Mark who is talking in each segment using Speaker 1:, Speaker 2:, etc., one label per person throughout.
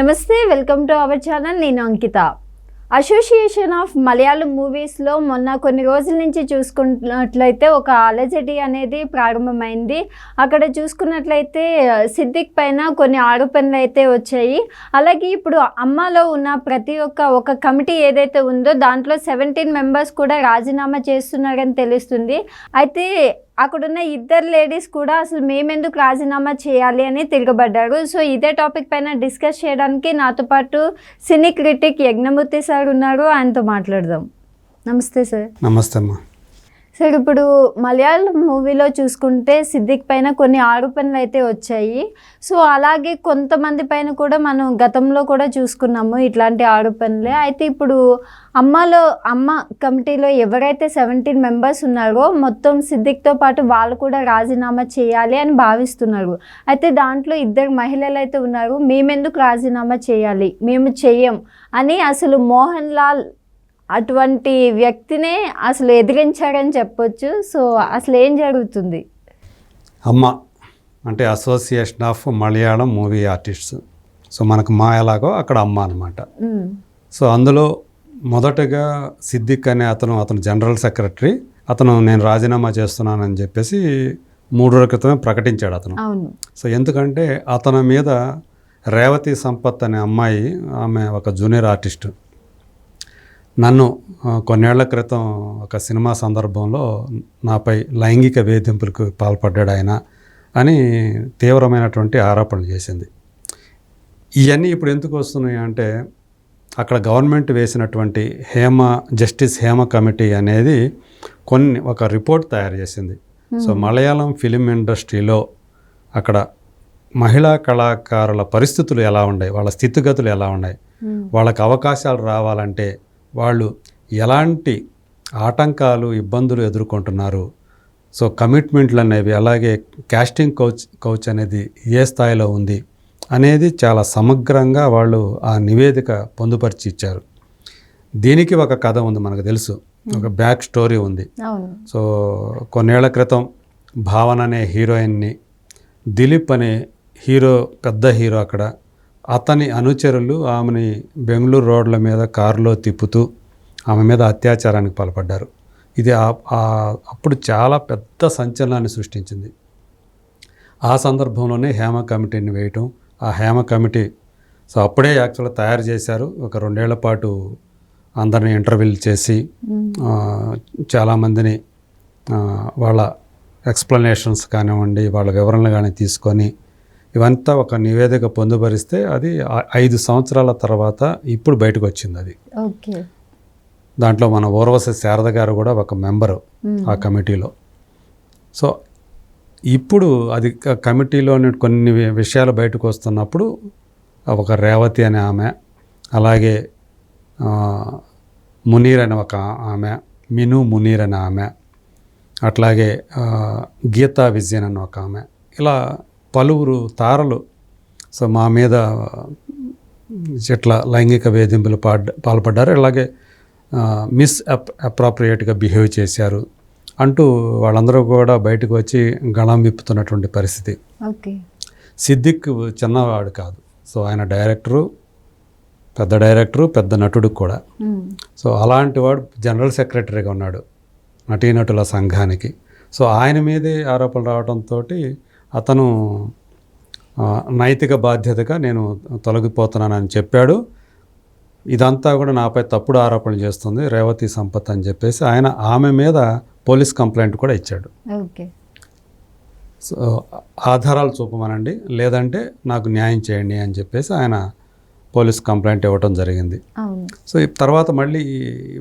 Speaker 1: నమస్తే welcome to our channel. నేను అంకిత. Association of Malayalam మూవీస్లో మొన్న కొన్ని రోజుల నుంచి చూసుకున్నట్లయితే ఒక అలజడి అనేది ప్రారంభమైంది. అక్కడ చూసుకున్నట్లయితే సిద్దిక్ పైన కొన్ని ఆరోపణలు అయితే వచ్చాయి. అలాగే ఇప్పుడు అమ్మాలో ఉన్న ప్రతి ఒక్క ఒక కమిటీ ఏదైతే ఉందో దాంట్లో సెవెంటీన్ మెంబర్స్ కూడా రాజీనామా చేస్తున్నారని తెలుస్తుంది. అయితే అక్కడున్న ఇద్దరు లేడీస్ కూడా అసలు మేమెందుకు రాజీనామా చేయాలి అని తిరగబడ్డారు. సో ఇదే టాపిక్ పైన డిస్కస్ చేయడానికి నాతో పాటు సినీ క్రిటిక్ యజ్ఞమూర్తి సార్ ఉన్నారు. ఆయనతో మాట్లాడదాం. నమస్తే సార్.
Speaker 2: నమస్తే అమ్మా.
Speaker 1: సార్ ఇప్పుడు మలయాళం మూవీలో చూసుకుంటే సిద్దిక్ పైన కొన్ని ఆరోపణలు అయితే వచ్చాయి. సో అలాగే కొంతమంది పైన కూడా మనం గతంలో కూడా చూసుకున్నాము ఇట్లాంటి ఆరోపణలే. అయితే ఇప్పుడు అమ్మలో అమ్మ కమిటీలో ఎవరైతే సెవెంటీన్ మెంబర్స్ ఉన్నారో మొత్తం సిద్దిక్తో పాటు వాళ్ళు కూడా రాజీనామా చేయాలి అని భావిస్తున్నారు. అయితే దాంట్లో ఇద్దరు మహిళలు అయితే ఉన్నారు. మేమెందుకు రాజీనామా చేయాలి? మేము చెయ్యం అని అసలు మోహన్ లాల్ అటువంటి వ్యక్తినే అసలు ఎదిరించారని చెప్పొచ్చు. సో అసలు ఏం జరుగుతుంది?
Speaker 2: అమ్మ అంటే association of Malayalam movie artists so మనకు మా ఎలాగో అక్కడ అమ్మ అనమాట. సో అందులో మొదటగా సిద్దిక్ అనే అతను అతను జనరల్ సెక్రటరీ అతను నేను రాజీనామా చేస్తున్నానని చెప్పేసి మూడు రోజుల క్రితమే ప్రకటించాడు అతను. సో ఎందుకంటే అతని మీద రేవతి సంపత్ అనే అమ్మాయి ఆమె ఒక జూనియర్ ఆర్టిస్ట్. నన్ను కొన్నేళ్ళ క్రితం ఒక సినిమా సందర్భంలో నాపై లైంగిక వేధింపులకు పాల్పడ్డాడు ఆయన అని తీవ్రమైనటువంటి ఆరోపణలు చేసింది. ఇవన్నీ ఇప్పుడు ఎందుకు వస్తున్నాయి అంటే అక్కడ గవర్నమెంట్ వేసినటువంటి హేమ జస్టిస్ హేమ కమిటీ అనేది కొన్ని ఒక రిపోర్ట్ తయారు చేసింది. సో మలయాళం ఫిలిం ఇండస్ట్రీలో అక్కడ మహిళా కళాకారుల పరిస్థితులు ఎలా ఉన్నాయి? వాళ్ళ స్థితిగతులు ఎలా ఉన్నాయి. వాళ్ళకి అవకాశాలు రావాలంటే వాళ్ళు ఎలాంటి ఆటంకాలు ఇబ్బందులు ఎదుర్కొంటున్నారు? సో కమిట్మెంట్లు అనేవి అలాగే కాస్టింగ్ కౌచ్ కౌచ్ అనేది ఏ స్థాయిలో ఉంది అనేది చాలా సమగ్రంగా వాళ్ళు ఆ నివేదిక పొందుపరిచి ఇచ్చారు. దీనికి ఒక కథ ఉంది మనకు తెలుసు. ఒక బ్యాక్ స్టోరీ ఉంది. సో కొన్నేళ్ళ క్రితం భావన అనే హీరోయిన్ని దిలీప్ అనే హీరో పెద్ద హీరో అక్కడ అతని అనుచరులు ఆమెని బెంగళూరు రోడ్ల మీద కారులో తిప్పుతూ ఆమె మీద అత్యాచారానికి పాల్పడ్డారు. ఇది అప్పుడు చాలా పెద్ద సంచలనాన్ని సృష్టించింది. ఆ సందర్భంలోనే హేమ కమిటీని వేయటం ఆ హేమ కమిటీ సో అప్పుడే యాక్చువల్గా తయారు చేశారు. ఒక రెండేళ్ళ పాటు అందరిని ఇంటర్వ్యూలు చేసి చాలామందిని వాళ్ళ ఎక్స్ప్లెనేషన్స్ కానివ్వండి వాళ్ళ వివరణలు కానీ తీసుకొని ఇవంతా ఒక నివేదిక పొందుపరిస్తే అది ఐదు సంవత్సరాల తర్వాత ఇప్పుడు బయటకు వచ్చింది అది దాంట్లో మన ఊర్వశి శారద గారు కూడా ఒక మెంబరు. ఆ కమిటీలో. సో ఇప్పుడు అది కమిటీలోని కొన్ని విషయాలు బయటకు వస్తున్నప్పుడు ఒక రేవతి అనే ఆమె అలాగే మునీర్ అనే ఒక ఆమె మిను మునీర్ అనే ఆమె అట్లాగే గీతా విజయన్ అనే ఒక ఆమె ఇలా పలువురు తారలు. సో మా మీద ఇట్లా లైంగిక వేధింపులు పాడ్ పాల్పడ్డారు. అలాగే మిస్ అప్ అప్రాప్రియేట్గా బిహేవ్ చేశారు అంటూ వాళ్ళందరూ కూడా బయటకు వచ్చి గళం విప్పుతున్నటువంటి పరిస్థితి. సిద్దిక్ చిన్నవాడు కాదు. సో ఆయన డైరెక్టరు పెద్ద డైరెక్టరు పెద్ద నటుడు కూడా. సో అలాంటి వాడు జనరల్ సెక్రటరీగా ఉన్నాడు నటీనటుల సంఘానికి. సో ఆయన మీదే ఆరోపణలు రావడంతో అతను నైతిక బాధ్యతగా నేను తొలగిపోతున్నానని చెప్పాడు. ఇదంతా కూడా నాపై తప్పుడు ఆరోపణలు చేస్తుంది. రేవతి సంపత్ అని చెప్పేసి ఆయన ఆమె మీద పోలీస్ కంప్లైంట్ కూడా ఇచ్చాడు.
Speaker 1: ఓకే.
Speaker 2: సో ఆధారాలు చూపమనండి. లేదంటే నాకు న్యాయం చేయండి అని చెప్పేసి ఆయన పోలీస్ కంప్లైంట్ ఇవ్వటం జరిగింది. సో తర్వాత మళ్ళీ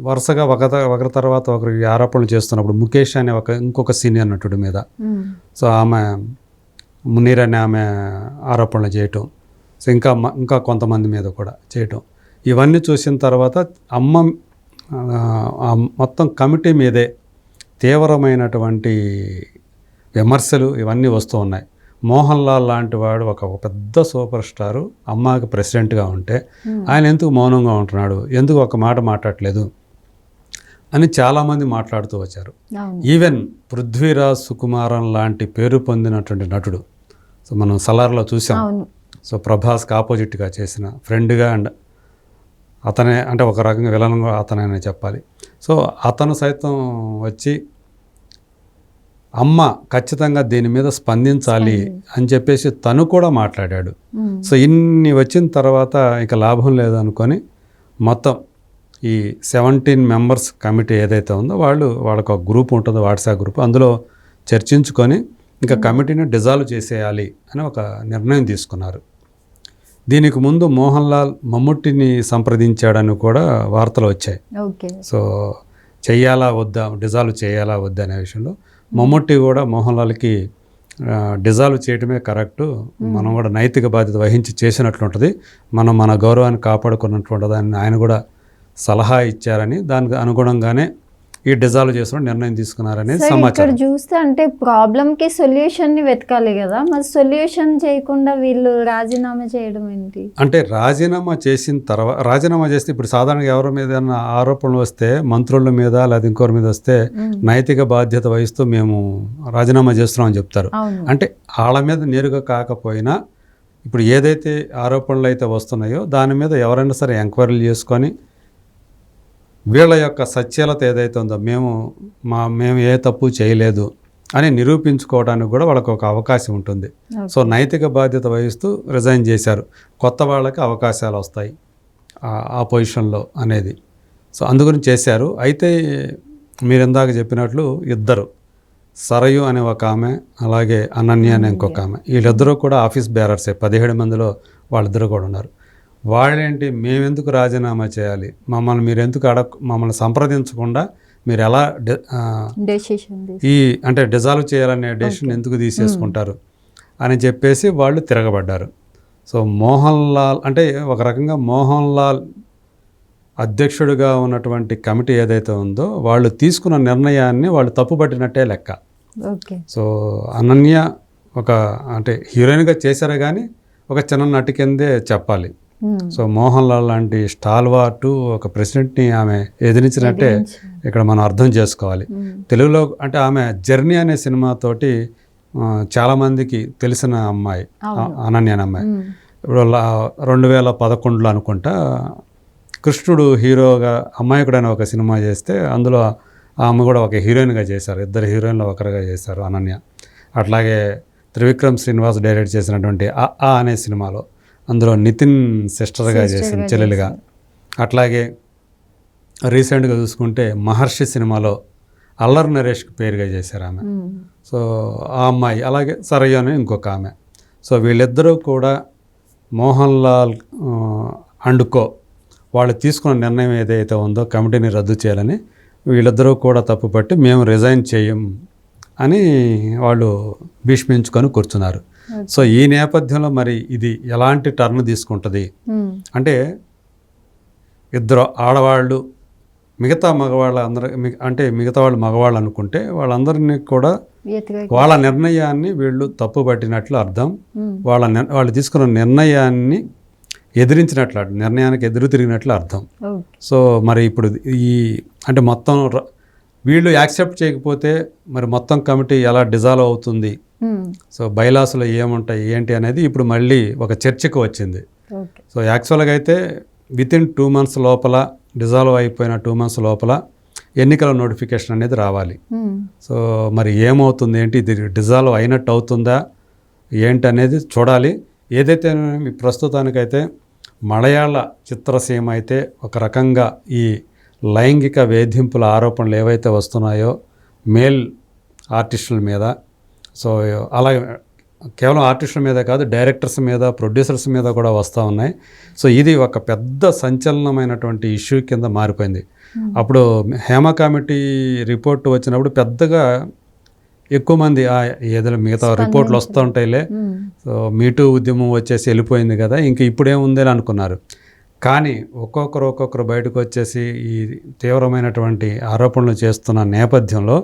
Speaker 2: వరుసగా ఒక ఒకరి తర్వాత ఒకరు ఆరోపణలు చేస్తున్నప్పుడు ముఖేష్ అనే ఒక ఇంకొక సీనియర్ నటుడి మీద. సో ఆమె మునీర్ అనే ఆమె ఆరోపణలు చేయటం సో ఇంకా ఇంకా కొంతమంది మీద కూడా చేయటం. ఇవన్నీ చూసిన తర్వాత అమ్మ మొత్తం కమిటీ మీదే తీవ్రమైనటువంటి విమర్శలు ఇవన్నీ వస్తూ ఉన్నాయి. మోహన్ లాల్ లాంటి వాడు ఒక పెద్ద సూపర్ స్టారు అమ్మకి ప్రెసిడెంట్గా ఉంటే. ఆయన ఎందుకు మౌనంగా ఉంటున్నాడు ఎందుకు ఒక మాట మాట్లాడట్లేదు అని చాలామంది మాట్లాడుతూ వచ్చారు. ఈవెన్ పృథ్వీరాజ్ సుకుమారన్ లాంటి పేరు పొందినటువంటి నటుడు సో మనం సలార్లో చూసాం. సో ప్రభాస్కి ఆపోజిట్గా చేసిన ఫ్రెండ్గా అండ్ అతనే అంటే ఒక రకంగా విలన్ కూడా అతనే చెప్పాలి. సో అతను సైతం వచ్చి అమ్మ ఖచ్చితంగా దీని మీద స్పందించాలి అని చెప్పేసి తను కూడా మాట్లాడాడు. సో ఇన్ని వచ్చిన తర్వాత ఇక లాభం లేదనుకొని మొత్తం ఈ సెవెంటీన్ మెంబర్స్ కమిటీ ఏదైతే ఉందో వాళ్ళు వాళ్ళకు ఒక గ్రూప్ ఉంటుందో వాట్సాప్ గ్రూప్. అందులో చర్చించుకొని ఇంకా కమిటీని డిజాల్వ్ చేసేయాలి అని ఒక నిర్ణయం తీసుకున్నారు. దీనికి ముందు మోహన్ లాల్ మమ్ముట్టిని సంప్రదించాడని కూడా వార్తలు వచ్చాయి.
Speaker 1: ఓకే.
Speaker 2: సో చెయ్యాలా వద్దా డిజాల్వ్ చేయాలా వద్దా అనే విషయంలో మమ్ముట్టి కూడా మోహన్ లాల్కి డిజాల్వ్ చేయడమే కరెక్టు. మనం కూడా నైతిక బాధ్యత వహించి చేసినట్లు ఉంటుంది మనం మన గౌరవాన్ని కాపాడుకున్నట్టు ఉంటుంది అని ఆయన కూడా సలహా ఇచ్చారని దానికి అనుగుణంగానే ఈ డిజాల్వ్ చేసుకుని నిర్ణయం
Speaker 1: ఇక్కడ
Speaker 2: సమాచారం.
Speaker 1: చూస్తే అంటే ప్రాబ్లం కి సొల్యూషన్ని వెతకాలి కదా. మరి సొల్యూషన్ చేయకుండా వీళ్ళు రాజీనామా చేయడం ఏంటి?
Speaker 2: అంటే రాజీనామా చేసిన తర్వాత రాజీనామా చేస్తే ఇప్పుడు సాధారణంగా ఎవరి మీద ఆరోపణలు వస్తే మంత్రుల మీద లేదా ఇంకోరి మీద వస్తే నైతిక బాధ్యత వహిస్తూ మేము రాజీనామా చేస్తున్నామని చెప్తారు. అంటే వాళ్ళ మీద నేరుగా కాకపోయినా ఇప్పుడు ఏదైతే ఆరోపణలు అయితే వస్తున్నాయో దాని మీద ఎవరైనా సరే ఎంక్వైరీలు చేసుకొని వీళ్ళ యొక్క సత్యలత ఏదైతే ఉందో మేము మా మేము ఏ తప్పు చేయలేదు అని నిరూపించుకోవడానికి కూడా వాళ్ళకు ఒక అవకాశం ఉంటుంది. సో నైతిక బాధ్యత వహిస్తూ రిజైన్ చేశారు. కొత్త వాళ్ళకి అవకాశాలు వస్తాయి ఆ- పొజిషన్లో అనేది. సో అందుగురించి చేశారు. అయితే మీరు ఇందాక చెప్పినట్లు ఇద్దరు. సరయు అనే ఒక ఆమె అలాగే అనన్య అనే ఇంకొక ఆమె. వీళ్ళిద్దరూ కూడా ఆఫీస్ బేరర్సే. పదిహేడు మందిలో వాళ్ళిద్దరూ కూడా ఉన్నారు. వాళ్ళేంటి మేమెందుకు రాజీనామా చేయాలి? మమ్మల్ని మీరు ఎందుకు అడగ మమ్మల్ని సంప్రదించకుండా మీరు ఎలా ఈ అంటే డిజాల్వ్ చేయాలనే డెసిషన్ ఎందుకు తీసేసుకుంటారు అని చెప్పేసి వాళ్ళు తిరగబడ్డారు. సో మోహన్ లాల్ అంటే ఒక రకంగా మోహన్ లాల్ అధ్యక్షుడిగా ఉన్నటువంటి కమిటీ ఏదైతే ఉందో వాళ్ళు తీసుకున్న నిర్ణయాన్ని వాళ్ళు తప్పుపట్టినట్టే లెక్క.
Speaker 1: ఓకే.
Speaker 2: సో అనన్య ఒక అంటే హీరోయిన్గా చేశారు కానీ ఒక చిన్న నటి కిందే చెప్పాలి. సో మోహన్ లాల్ లాంటి స్టాల్వార్టు ఒక ప్రెసిడెంట్ని ఆమె ఎదిరించినట్టే ఇక్కడ మనం అర్థం చేసుకోవాలి.
Speaker 1: ఉమ్,
Speaker 2: తెలుగులో అంటే ఆమె జర్నీ అనే సినిమాతోటి చాలామందికి తెలిసిన అమ్మాయి అనన్య అనే అమ్మాయి.
Speaker 1: ఉమ్,
Speaker 2: ఇప్పుడు రెండు వేల పదకొండులో అనుకుంటా కృష్ణుడు హీరోగా అమ్మాయికుడు అనే ఒక సినిమా చేస్తే అందులో ఆ ఆమె కూడా ఒక హీరోయిన్గా చేశారు. ఇద్దరు హీరోయిన్లు ఒకరుగా చేశారు అనన్య. అట్లాగే త్రివిక్రమ్ శ్రీనివాస్ డైరెక్ట్ చేసినటువంటి ఆ అనే సినిమాలో. అందులో నితిన్ సిస్టర్గా చేసింది. చెల్లెలుగా. అట్లాగే రీసెంట్గా చూసుకుంటే మహర్షి సినిమాలో అల్లర్ నరేష్కి పేరుగా చేశారు ఆమె. సో ఆ అమ్మాయి అలాగే సరయ్య అని ఇంకొక ఆమె. సో వీళ్ళిద్దరూ కూడా మోహన్ లాల్ అండ్ కో వాళ్ళు తీసుకున్న నిర్ణయం ఏదైతే ఉందో కమిటీని రద్దు చేయాలని వీళ్ళిద్దరూ కూడా తప్పుపట్టి మేము రిజైన్ చేయం అని వాళ్ళు భీష్మించుకొని కూర్చున్నారు. సో ఈ నేపథ్యంలో మరి ఇది ఎలాంటి టర్న్ తీసుకుంటుంది? అంటే ఇద్దరు ఆడవాళ్ళు మిగతా మగవాళ్ళ అందరూ అంటే మిగతా వాళ్ళు మగవాళ్ళు అనుకుంటే వాళ్ళందరినీ కూడా వాళ్ళ నిర్ణయాన్ని వీళ్ళు తప్పు పట్టినట్లు అర్థం వాళ్ళ వాళ్ళు తీసుకున్న నిర్ణయాన్ని ఎదిరించినట్లు. నిర్ణయానికి ఎదురు తిరిగినట్లు అర్థం. సో మరి ఇప్పుడు ఈ అంటే మొత్తం వీళ్ళు యాక్సెప్ట్ చేయకపోతే మరి మొత్తం కమిటీ ఎలా డిజాల్వ్ అవుతుంది? సో బైలాసులో ఏముంటాయి ఏంటి అనేది ఇప్పుడు మళ్ళీ ఒక చర్చకు వచ్చింది. సో యాక్చువల్గా అయితే విత్ ఇన్ టూ మంత్స్ లోపల డిజాల్వ్ అయిపోయిన టూ మంత్స్ లోపల ఎన్నికల నోటిఫికేషన్ అనేది రావాలి.
Speaker 1: ఉమ్,
Speaker 2: సో మరి ఏమవుతుంది ఏంటి ఇది డిజాల్వ్ అయినట్టు అవుతుందా ఏంటి అనేది చూడాలి. ఏదైతే ప్రస్తుతానికైతే మలయాళ చిత్రసీమ అయితే ఒక రకంగా ఈ లైంగిక వేధింపుల ఆరోపణలు ఏవైతే వస్తున్నాయో మేల్ ఆర్టిస్టుల మీద సో అలా కేవలం ఆర్టిస్టుల మీద కాదు డైరెక్టర్స్ మీద ప్రొడ్యూసర్స్ మీద కూడా వస్తూ ఉన్నాయి. సో ఇది ఒక పెద్ద సంచలనమైనటువంటి ఇష్యూ కింద మారిపోయింది. అప్పుడు హేమ కమిటీ రిపోర్ట్ వచ్చినప్పుడు పెద్దగా ఎక్కువ మంది ఆ ఏదైనా మిగతా రిపోర్ట్లు వస్తూ ఉంటాయిలే.
Speaker 1: ఉమ్,
Speaker 2: సో మీటూ ఉద్యమం వచ్చేసి వెళ్ళిపోయింది కదా ఇంక ఇప్పుడేముంది అని అనుకున్నారు. కానీ ఒక్కొక్కరు ఒక్కొక్కరు బయటకు వచ్చేసి ఈ తీవ్రమైనటువంటి ఆరోపణలు చేస్తున్న నేపథ్యంలో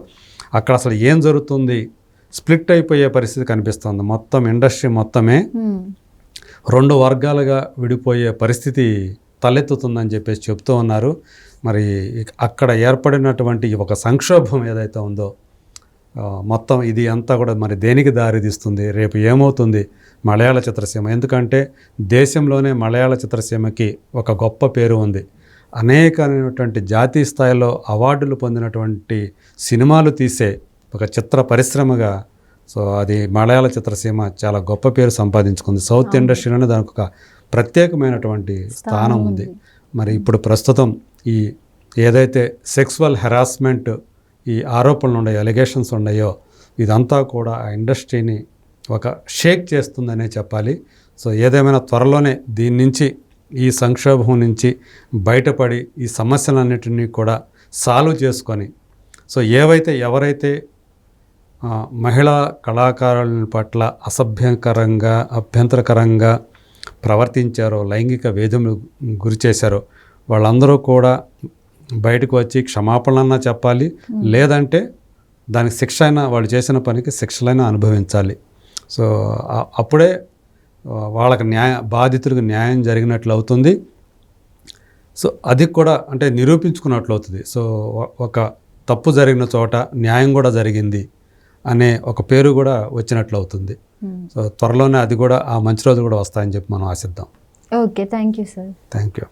Speaker 2: అక్కడ అసలు ఏం జరుగుతుంది స్ప్లిట్ అయిపోయే పరిస్థితి కనిపిస్తుంది. మొత్తం ఇండస్ట్రీ మొత్తమే రెండు వర్గాలుగా విడిపోయే పరిస్థితి తలెత్తుతుందని చెప్పేసి చెప్తూ ఉన్నారు. మరి అక్కడ ఏర్పడినటువంటి ఒక సంక్షోభం ఏదైతే ఉందో మొత్తం ఇది అంతా కూడా మరి దేనికి దారితీస్తుంది? రేపు ఏమవుతుంది? మలయాళ చిత్రసీమ. ఎందుకంటే దేశంలోనే మలయాళ చిత్రసీమకి ఒక గొప్ప పేరు ఉంది. అనేకమైనటువంటి జాతీయ స్థాయిలో అవార్డులు పొందినటువంటి సినిమాలు తీసే ఒక చిత్ర పరిశ్రమగా. సో అది మలయాళ చిత్రసీమ చాలా గొప్ప పేరు సంపాదించుకుంది. సౌత్ ఇండస్ట్రీలోనే దానికి ఒక ప్రత్యేకమైనటువంటి స్థానం ఉంది. మరి ఇప్పుడు ప్రస్తుతం ఈ ఏదైతే సెక్సువల్ హెరాస్మెంట్ ఈ ఆరోపణలు ఉన్నాయో అలిగేషన్స్ ఉన్నాయో ఇదంతా కూడా ఆ ఇండస్ట్రీని ఒక షేక్ చేస్తుందనే చెప్పాలి. సో ఏదేమైనా త్వరలోనే దీని నుంచి ఈ సంక్షోభం నుంచి బయటపడి ఈ సమస్యలన్నిటినీ కూడా సాల్వ్ చేసుకొని సో ఏవైతే ఎవరైతే మహిళా కళాకారుల పట్ల అసభ్యకరంగా అభ్యంతరకరంగా ప్రవర్తించారో లైంగిక వేధములు గురి చేశారో వాళ్ళందరూ కూడా బయటకు వచ్చి క్షమాపణలన్నా చెప్పాలి. లేదంటే దానికి శిక్ష అయినా వాళ్ళు చేసిన పనికి శిక్షలైనా అనుభవించాలి. సో అప్పుడే వాళ్ళకి న్యాయ బాధితులకు న్యాయం జరిగినట్లు అవుతుంది. సో అది కూడా అంటే నిరూపించుకున్నట్లు అవుతుంది. సో ఒక తప్పు జరిగిన చోట న్యాయం కూడా జరిగింది. అనే ఒక పేరు కూడా వచ్చినట్లు అవుతుంది సో త్వరలోనే అది కూడా ఆ మంచి రోజులు కూడా వస్తాయని చెప్పి మనం ఆశిద్దాం.
Speaker 1: Okay thank you sir
Speaker 2: thank you